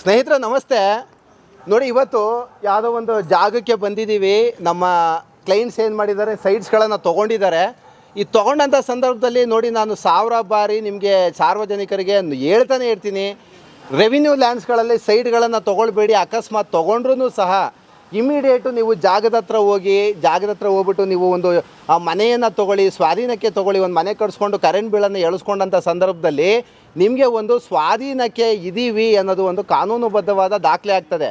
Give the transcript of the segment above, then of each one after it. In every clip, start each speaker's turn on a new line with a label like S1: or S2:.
S1: ಸ್ನೇಹಿತರೆ, ನಮಸ್ತೆ. ನೋಡಿ, ಇವತ್ತು ಯಾವುದೋ ಒಂದು ಜಾಗಕ್ಕೆ ಬಂದಿದ್ದೀವಿ. ನಮ್ಮ ಕ್ಲೈಂಟ್ಸ್ ಏನು ಮಾಡಿದ್ದಾರೆ ಸೈಟ್ಸ್ಗಳನ್ನು ತೊಗೊಂಡಿದ್ದಾರೆ. ಈ ತೊಗೊಂಡಂಥ ಸಂದರ್ಭದಲ್ಲಿ ನೋಡಿ, ನಾನು ಸಾವಿರ ಬಾರಿ ನಿಮಗೆ ಸಾರ್ವಜನಿಕರಿಗೆ ಹೇಳ್ತಾನೆ ಇರ್ತೀನಿ. ರೆವಿನ್ಯೂ ಲ್ಯಾಂಡ್ಸ್ಗಳಲ್ಲಿ ಸೈಟ್ಗಳನ್ನು ತೊಗೊಳ್ಬೇಡಿ. ಅಕಸ್ಮಾತ್ ತೊಗೊಂಡ್ರೂ ಸಹ ಇಮಿಡಿಯೇಟು ನೀವು ಜಾಗದ ಹತ್ರ ಹೋಗಿ, ಜಾಗದ ಹತ್ರ ಹೋಗ್ಬಿಟ್ಟು ನೀವು ಒಂದು, ಆ ಮನೆಯನ್ನು ತೊಗೊಳ್ಳಿ, ಸ್ವಾಧೀನಕ್ಕೆ ತೊಗೊಳ್ಳಿ, ಒಂದು ಮನೆ ಕಟ್ಸ್ಕೊಂಡು ಕರೆಂಟ್ ಬಿಳನ್ನು ಎಳಿಸ್ಕೊಂಡಂಥ ಸಂದರ್ಭದಲ್ಲಿ ನಿಮಗೆ ಒಂದು ಸ್ವಾಧೀನಕ್ಕೆ ಇದ್ದೀವಿ ಅನ್ನೋದು ಒಂದು ಕಾನೂನುಬದ್ಧವಾದ ದಾಖಲೆ ಆಗ್ತದೆ.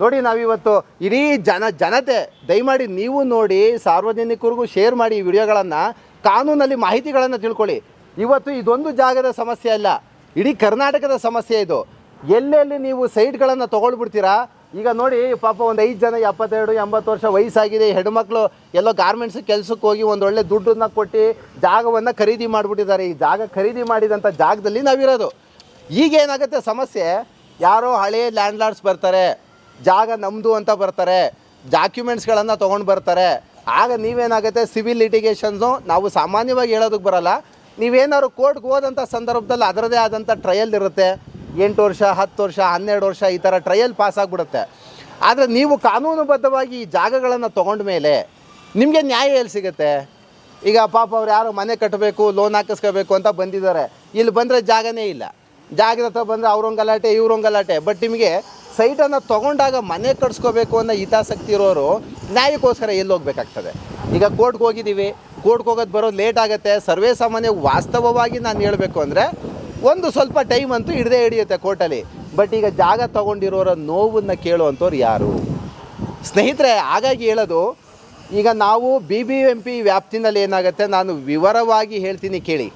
S1: ನೋಡಿ ನಾವಿವತ್ತು ಇಡೀ ಜನ, ಜನತೆ, ದಯಮಾಡಿ ನೀವು ನೋಡಿ ಸಾರ್ವಜನಿಕರಿಗೂ ಶೇರ್ ಮಾಡಿ ಈ ವಿಡಿಯೋಗಳನ್ನು, ಕಾನೂನಲ್ಲಿ ಮಾಹಿತಿಗಳನ್ನು ತಿಳ್ಕೊಳ್ಳಿ. ಇವತ್ತು ಇದೊಂದು ಜಾಗದ ಸಮಸ್ಯೆ ಅಲ್ಲ, ಇಡೀ ಕರ್ನಾಟಕದ ಸಮಸ್ಯೆ ಇದು. ಎಲ್ಲೆಲ್ಲಿ ನೀವು ಸೈಟ್ಗಳನ್ನು ತೊಗೊಳ್ಬಿಡ್ತೀರಾ ಈಗ ನೋಡಿ, ಪಾಪ ಒಂದು ಐದು ಜನ, ಎಪ್ಪತ್ತೆರಡು, ಎಂಬತ್ತು ವರ್ಷ ವಯಸ್ಸಾಗಿದೆ ಹೆಣ್ಮಕ್ಳು ಎಲ್ಲೋ ಗಾರ್ಮೆಂಟ್ಸ್ ಕೆಲಸಕ್ಕೆ ಹೋಗಿ ಒಂದು ಒಳ್ಳೆ ದುಡ್ಡನ್ನ ಕೊಟ್ಟು ಜಾಗವನ್ನು ಖರೀದಿ ಮಾಡಿಬಿಟ್ಟಿದ್ದಾರೆ. ಈ ಜಾಗ ಖರೀದಿ ಮಾಡಿದಂಥ ಜಾಗದಲ್ಲಿ ನಾವಿರೋದು. ಈಗ ಏನಾಗುತ್ತೆ ಸಮಸ್ಯೆ? ಯಾರೋ ಹಳೇ ಲ್ಯಾಂಡ್ಲಾರ್ಡ್ಸ್ ಬರ್ತಾರೆ, ಜಾಗ ನಮ್ಮದು ಅಂತ ಬರ್ತಾರೆ ಡಾಕ್ಯುಮೆಂಟ್ಸ್ಗಳನ್ನು ತೊಗೊಂಡು ಬರ್ತಾರೆ. ಆಗ ನೀವೇನಾಗುತ್ತೆ? ಸಿವಿಲ್ ಲಿಟಿಗೇಷನ್ಸು ನಾವು ಸಾಮಾನ್ಯವಾಗಿ ಹೇಳೋದಕ್ಕೆ ಬರಲ್ಲ. ನೀವೇನಾದ್ರು ಕೋರ್ಟ್ಗೆ ಹೋದಂಥ ಸಂದರ್ಭದಲ್ಲಿ ಅದರದೇ ಆದಂಥ ಟ್ರಯಲ್ ಇರುತ್ತೆ. ಎಂಟು ವರ್ಷ, ಹತ್ತು ವರ್ಷ, ಹನ್ನೆರಡು ವರ್ಷ ಈ ಥರ ಟ್ರಯಲ್ ಪಾಸ್ ಆಗಿಬಿಡುತ್ತೆ. ಆದರೆ ನೀವು ಕಾನೂನುಬದ್ಧವಾಗಿ ಈ ಜಾಗಗಳನ್ನು ತೊಗೊಂಡ ಮೇಲೆ ನಿಮಗೆ ನ್ಯಾಯ ಎಲ್ಲಿ ಸಿಗುತ್ತೆ? ಈಗ ಪಾಪ ಅವ್ರು ಯಾರು ಮನೆ ಕಟ್ಟಬೇಕು ಲೋನ್ ಹಾಕಿಸ್ಕೋಬೇಕು ಅಂತ ಬಂದಿದ್ದಾರೆ. ಇಲ್ಲಿ ಬಂದರೆ ಜಾಗನೇ ಇಲ್ಲ. ಜಾಗದ ಹತ್ರ ಬಂದರೆ ಅವ್ರೊಂದು ಗಲಾಟೆ, ಇವ್ರೊಂದು ಗಲಾಟೆ. ಬಟ್ ನಿಮಗೆ ಸೈಟನ್ನು ತೊಗೊಂಡಾಗ ಮನೆ ಕಟ್ಸ್ಕೋಬೇಕು ಅನ್ನೋ ಹಿತಾಸಕ್ತಿ ಇರೋರು ನ್ಯಾಯಕ್ಕೋಸ್ಕರ ಎಲ್ಲಿ ಹೋಗ್ಬೇಕಾಗ್ತದೆ? ಈಗ ಕೋರ್ಟ್ಗೆ ಹೋಗಿದ್ದೀವಿ. ಕೋರ್ಟ್ಗೆ ಹೋಗೋದು ಬರೋದು ಲೇಟ್ ಆಗುತ್ತೆ. ಸರ್ವೇ ಸಾಮಾನ್ಯ ವಾಸ್ತವವಾಗಿ ನಾನು ಹೇಳಬೇಕು ಅಂದರೆ ಒಂದು ಸ್ವಲ್ಪ ಟೈಮ್ ಅಂತೂ ಹಿಡ್ದೇ ಹಿಡಿಯುತ್ತೆ ಕೋರ್ಟಲ್ಲಿ. ಬಟ್ ಈಗ ಜಾಗ ತೊಗೊಂಡಿರೋರ ನೋವನ್ನ ಕೇಳುವಂಥವ್ರು ಯಾರು? ಸ್ನೇಹಿತರೆ, ಹಾಗಾಗಿ ಹೇಳೋದು, ಈಗ ನಾವು ಬಿ ಬಿ ಎಂ ಪಿ ವ್ಯಾಪ್ತಿನಲ್ಲಿ ಏನಾಗುತ್ತೆ ನಾನು ವಿವರವಾಗಿ ಹೇಳ್ತೀನಿ ಕೇಳಿ.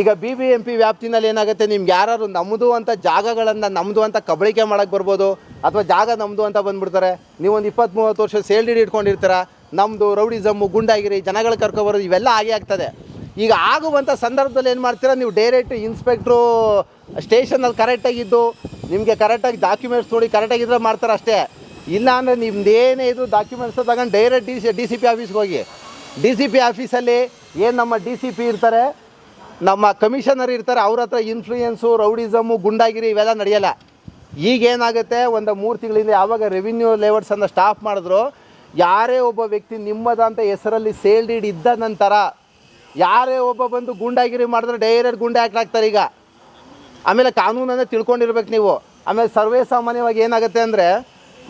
S1: ಈಗ ಬಿ ಬಿ ಎಂ ಪಿ ವ್ಯಾಪ್ತಿನಲ್ಲಿ ಏನಾಗುತ್ತೆ, ನಿಮ್ಗೆ ಯಾರು ನಮ್ಮದು ಅಂತ ಜಾಗಗಳನ್ನು ನಮ್ಮದು ಅಂತ ಕಬಳಿಕೆ ಮಾಡೋಕ್ಕೆ ಬರ್ಬೋದು, ಅಥವಾ ಜಾಗ ನಮ್ಮದು ಅಂತ ಬಂದ್ಬಿಡ್ತಾರೆ. ನೀವು ಒಂದು ಇಪ್ಪತ್ತು ಮೂವತ್ತು ವರ್ಷ ಸೇಲ್ಡಿಡ್ ಇಟ್ಕೊಂಡಿರ್ತೀರ ನಮ್ಮದು ರೌಡಿಸಮ್ಮು, ಗುಂಡಾಗಿರಿ, ಜನಗಳು ಕರ್ಕೊಬರೋದು ಇವೆಲ್ಲ ಆಗೇ ಆಗ್ತದೆ. ಈಗ ಆಗುವಂಥ ಸಂದರ್ಭದಲ್ಲಿ ಏನು ಮಾಡ್ತೀರಾ? ನೀವು ಡೈರೆಕ್ಟ್ ಇನ್ಸ್ಪೆಕ್ಟ್ರು ಸ್ಟೇಷನಲ್ಲಿ ಕರೆಕ್ಟಾಗಿದ್ದು ನಿಮಗೆ ಕರೆಕ್ಟಾಗಿ ಡಾಕ್ಯುಮೆಂಟ್ಸ್ ನೋಡಿ ಕರೆಕ್ಟಾಗಿದ್ರೆ ಮಾಡ್ತಾರೆ ಅಷ್ಟೇ. ಇಲ್ಲ ಅಂದರೆ ನಿಮ್ದು ಏನೇ ಇದು ಡಾಕ್ಯುಮೆಂಟ್ಸ್ ತಗೊಂಡು direct D C D C P ಆಫೀಸ್ಗೆ ಹೋಗಿ. ಡಿ ಸಿ ಪಿ ಆಫೀಸಲ್ಲಿ ಏನು ನಮ್ಮ ಡಿ ಸಿ ಪಿ ಇರ್ತಾರೆ, ನಮ್ಮ ಕಮಿಷನರ್ ಇರ್ತಾರೆ, ಅವ್ರ ಹತ್ರ ಇನ್ಫ್ಲೂಯೆನ್ಸು ರೌಡಿಸಮು ಗುಂಡಾಗಿರಿ ಇವೆಲ್ಲ ನಡೆಯಲ್ಲ. ಈಗೇನಾಗುತ್ತೆ ಒಂದು ಮೂರು ತಿಂಗಳಿಂದ ಯಾವಾಗ ರೆವಿನ್ಯೂ ಲೇವರ್ಸನ್ನು ಸ್ಟಾಪ್ ಮಾಡಿದ್ರು, ಯಾರೇ ಒಬ್ಬ ವ್ಯಕ್ತಿ ನಿಮ್ಮದಂತ ಹೆಸರಲ್ಲಿ ಸೇಲ್ ಡೀಡ್ ಇದ್ದ ನಂತರ ಯಾರೇ ಒಬ್ಬ ಬಂದು ಗುಂಡಾಗಿರಿ ಮಾಡಿದ್ರೆ ಡೈರೆಕ್ಟ್ ಗುಂಡೆ ಹಾಕ್ಲಾಗ್ತಾರೆ ಈಗ. ಆಮೇಲೆ ಕಾನೂನನ್ನೇ ತಿಳ್ಕೊಂಡಿರ್ಬೇಕು ನೀವು. ಆಮೇಲೆ ಸರ್ವೇ ಸಾಮಾನ್ಯವಾಗಿ ಏನಾಗುತ್ತೆ ಅಂದರೆ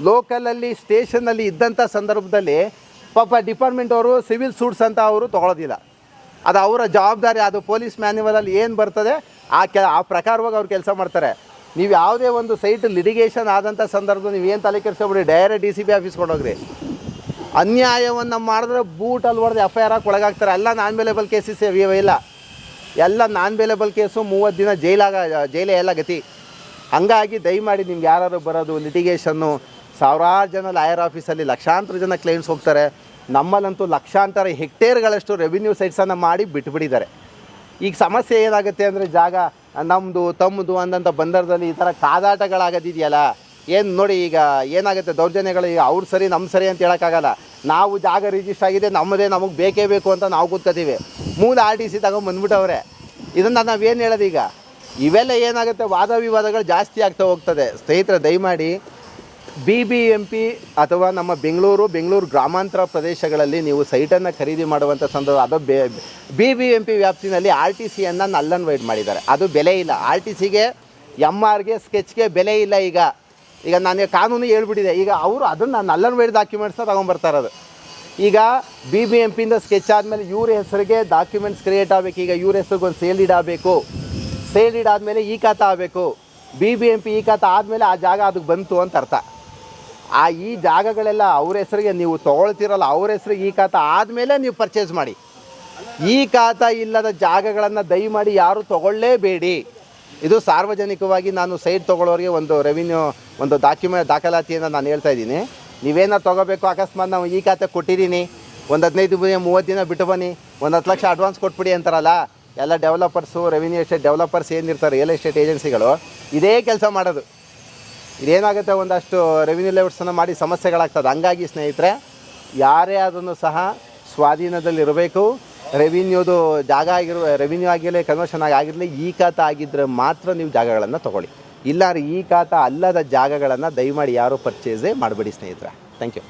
S1: ಲೋಕಲಲ್ಲಿ ಸ್ಟೇಷನಲ್ಲಿ ಇದ್ದಂಥ ಸಂದರ್ಭದಲ್ಲಿ ಪಾಪ ಡಿಪಾರ್ಟ್ಮೆಂಟ್ ಅವರು ಸಿವಿಲ್ ಸೂಟ್ಸ್ ಅಂತ ಅವರು ತೊಗೊಳೋದಿಲ್ಲ. ಅದು ಅವರ ಜವಾಬ್ದಾರಿ, ಅದು ಪೊಲೀಸ್ ಮ್ಯಾನ್ಯುವಲಲ್ಲಿ ಏನು ಬರ್ತದೆ, ಆ ಕೆ ಆ ಪ್ರಕಾರವಾಗಿ ಅವ್ರು ಕೆಲಸ ಮಾಡ್ತಾರೆ. ನೀವು ಯಾವುದೇ ಒಂದು ಸೈಟ್ ಲಿಟಿಗೇಷನ್ ಆದಂಥ ಸಂದರ್ಭದಲ್ಲಿ ನೀವು ಏನು ತಲೆ ಕೆಡಿಸ್ಕೊಬಿಡಿ ಡೈರೆಕ್ಟ್ ಡಿ ಸಿ ಬಿ ಆಫೀಸ್ಗೆ ಕೊಂಡೋಗ್ರಿ. ಅನ್ಯಾಯವನ್ನು ಮಾಡಿದ್ರೆ ಬೂಟಲ್ಲಿ ಹೊಡೆದು ಎಫ್ ಐ ಆರ್ ಒಳಗಾಗ್ತಾರೆ. ಎಲ್ಲ ನಾನ್ ಬೇಲೆಬಲ್ ಕೇಸಸ್ ಇಲ್ಲ. ಎಲ್ಲ ನಾನ್ ಬೇಲೆಬಲ್ ಕೇಸು ಮೂವತ್ತು ದಿನ ಜೈಲಾಗ, ಜೈಲೇ ಎಲ್ಲ ಗತಿ. ಹಂಗಾಗಿ ದಯಮಾಡಿ ನಿಮ್ಗೆ ಯಾರು ಬರೋದು ಲಿಟಿಗೇಷನ್ನು ಸಾವಿರಾರು ಜನ ಲಾಯರ್ ಆಫೀಸಲ್ಲಿ ಲಕ್ಷಾಂತರ ಜನ ಕ್ಲೈಂಟ್ಸ್ ಹೋಗ್ತಾರೆ. ನಮ್ಮಲ್ಲಂತೂ ಲಕ್ಷಾಂತರ ಹೆಕ್ಟೇರ್ಗಳಷ್ಟು ರೆವಿನ್ಯೂ ಸೈಟ್ಸನ್ನು ಮಾಡಿ ಬಿಟ್ಬಿಟ್ಟಿದ್ದಾರೆ. ಈಗ ಸಮಸ್ಯೆ ಏನಾಗುತ್ತೆ ಅಂದರೆ ಜಾಗ ನಮ್ಮದು ತಮ್ಮದು ಅಂದಂಥ ಬಂದರದಲ್ಲಿ ಈ ಥರ ಕಾದಾಟಗಳಾಗೋದಿದೆಯಲ್ಲ? ಏನು ನೋಡಿ ಈಗ ಏನಾಗುತ್ತೆ ದೌರ್ಜನ್ಯಗಳು? ಈಗ ಅವ್ರು ಸರಿ ನಮ್ಮ ಸರಿ ಅಂತ ಹೇಳೋಕ್ಕಾಗಲ್ಲ. ನಾವು ಜಾಗ ರಿಜಿಸ್ಟರ್ ಆಗಿದೆ, ನಮ್ಮದೇ, ನಮಗೆ ಬೇಕೇ ಬೇಕು ಅಂತ ನಾವು ಕೂತ್ಕೋತೀವಿ. ಮೂಲ ಆರ್ ಟಿ ಸಿ ತಗೊಂಬಂದ್ಬಿಟ್ಟವ್ರೆ ಇದನ್ನು ನಾವೇನು ಹೇಳೋದು ಈಗ? ಇವೆಲ್ಲ ಏನಾಗುತ್ತೆ? ವಾದ ವಿವಾದಗಳು ಜಾಸ್ತಿ ಆಗ್ತಾ ಹೋಗ್ತದೆ. ಸ್ನೇಹಿತರೆ, ದಯಮಾಡಿ ಬಿ ಬಿ ಎಂ ಪಿ ಅಥವಾ ನಮ್ಮ ಬೆಂಗಳೂರು ಬೆಂಗಳೂರು ಗ್ರಾಮಾಂತರ ಪ್ರದೇಶಗಳಲ್ಲಿ ನೀವು ಸೈಟನ್ನು ಖರೀದಿ ಮಾಡುವಂಥ ಸಂದರ್ಭ, ಅದು ಬೆ ಬಿ ಬಿ ಎಂ ಪಿ ವ್ಯಾಪ್ತಿನಲ್ಲಿ ಆರ್ ಟಿ ಸಿಯನ್ನು ನಲ್ಲನ್ ವೈಡ್ ಮಾಡಿದ್ದಾರೆ. ಅದು ಬೆಲೆ ಇಲ್ಲ. ಆರ್ ಟಿ ಸಿಗೆ ಎಂ ಆರ್ಗೆ ಸ್ಕೆಚ್ಗೆ ಬೆಲೆ ಇಲ್ಲ ಈಗ. ಈಗ ನನಗೆ ಕಾನೂನು ಹೇಳ್ಬಿಟ್ಟಿದೆ. ಈಗ ಅವರು ಅದನ್ನು ನಲ್ಲನ್ ವೈಡ್ ಡಾಕ್ಯುಮೆಂಟ್ಸ್ನ ತೊಗೊಂಬರ್ತಾ ಇರೋದು ಈಗ ಬಿ ಬಿ ಎಂ ಪಿಯಿಂದ ಸ್ಕೆಚ್ ಆದಮೇಲೆ ಇವ್ರ ಹೆಸರಿಗೆ ಡಾಕ್ಯುಮೆಂಟ್ಸ್ ಕ್ರಿಯೇಟ್ ಆಗಬೇಕು. ಈಗ ಇವ್ರ ಹೆಸರಿಗೆ ಒಂದು ಸೇಲ್ ಇಡಬೇಕು ಸೇಲ್ ಇಡಾದಮೇಲೆ ಈ ಖಾತ ಆಗಬೇಕು. ಬಿ ಬಿ ಎಂ ಪಿ ಈ ಖಾತ ಆದಮೇಲೆ ಆ ಜಾಗ ಅದಕ್ಕೆ ಬಂತು ಅಂತ ಅರ್ಥ. ಆ ಈ ಜಾಗಗಳೆಲ್ಲ ಅವ್ರ ಹೆಸರಿಗೆ ನೀವು ತೊಗೊಳ್ತಿರಲ್ಲ, ಅವ್ರ ಹೆಸರಿಗೆ ಈ ಖಾತ ಆದಮೇಲೆ ನೀವು ಪರ್ಚೇಸ್ ಮಾಡಿ. ಈ ಖಾತ ಇಲ್ಲದ ಜಾಗಗಳನ್ನು ದಯಮಾಡಿ ಯಾರು ತಗೊಳ್ಳೇಬೇಡಿ. ಇದು ಸಾರ್ವಜನಿಕವಾಗಿ ನಾನು ಸೈಟ್ ತೊಗೊಳ್ಳೋರಿಗೆ ಒಂದು ರೆವಿನ್ಯೂ ಒಂದು ಡಾಕ್ಯುಮೆಂಟ್ ದಾಖಲಾತಿಯನ್ನು ನಾನು ಹೇಳ್ತಾ ಇದ್ದೀನಿ. ನೀವೇನಾರು ತೊಗೋಬೇಕು, ಅಕಸ್ಮಾತ್ ನಾವು ಈ ಖಾತೆ ಕೊಟ್ಟಿದ್ದೀನಿ. ಒಂದು ಹದಿನೈದು ದಿನ, ಮೂವತ್ತು ದಿನ ಬಿಟ್ಟು ಬನ್ನಿ. ಒಂದು ಹತ್ತು ಲಕ್ಷ ಅಡ್ವಾನ್ಸ್ ಕೊಟ್ಬಿಡಿ ಅಂತಾರಲ್ಲ, ಎಲ್ಲ ಡೆವಲಪರ್ಸು ರೆವಿನ್ಯೂ ಎಸ್ಟೇಟ್ ಡೆವಲಪರ್ಸ್ ಏನಿರ್ತಾರೆ ರಿಯಲ್ ಎಸ್ಟೇಟ್ ಏಜೆನ್ಸಿಗಳು ಇದೇ ಕೆಲಸ ಮಾಡೋದು. ಇದೇನಾಗುತ್ತೆ, ಒಂದಷ್ಟು ರೆವಿನ್ಯೂ ಲೆವೆಟ್ಸನ್ನು ಮಾಡಿ ಸಮಸ್ಯೆಗಳಾಗ್ತದೆ. ಹಂಗಾಗಿ ಸ್ನೇಹಿತರೆ, ಯಾರೇ ಅದನ್ನು ಸಹ ಸ್ವಾಧೀನದಲ್ಲಿರಬೇಕು. ರೆವಿನ್ಯೂದು ಜಾಗ ಆಗಿರೋ ರೆವಿನ್ಯೂ ಆಗಿರಲಿ ಕನ್ವರ್ಷನ್ ಆಗಿರಲಿ, ಈ ಖಾತ ಆಗಿದ್ದರೆ ಮಾತ್ರ ನೀವು ಜಾಗಗಳನ್ನು ತೊಗೊಳ್ಳಿ. ಇಲ್ಲಾರು ಈ ಖಾತ ಅಲ್ಲದ ಜಾಗಗಳನ್ನು ದಯಮಾಡಿ ಯಾರು ಪರ್ಚೇಸೇ ಮಾಡಬೇಡಿ ಸ್ನೇಹಿತರೆ. Thank you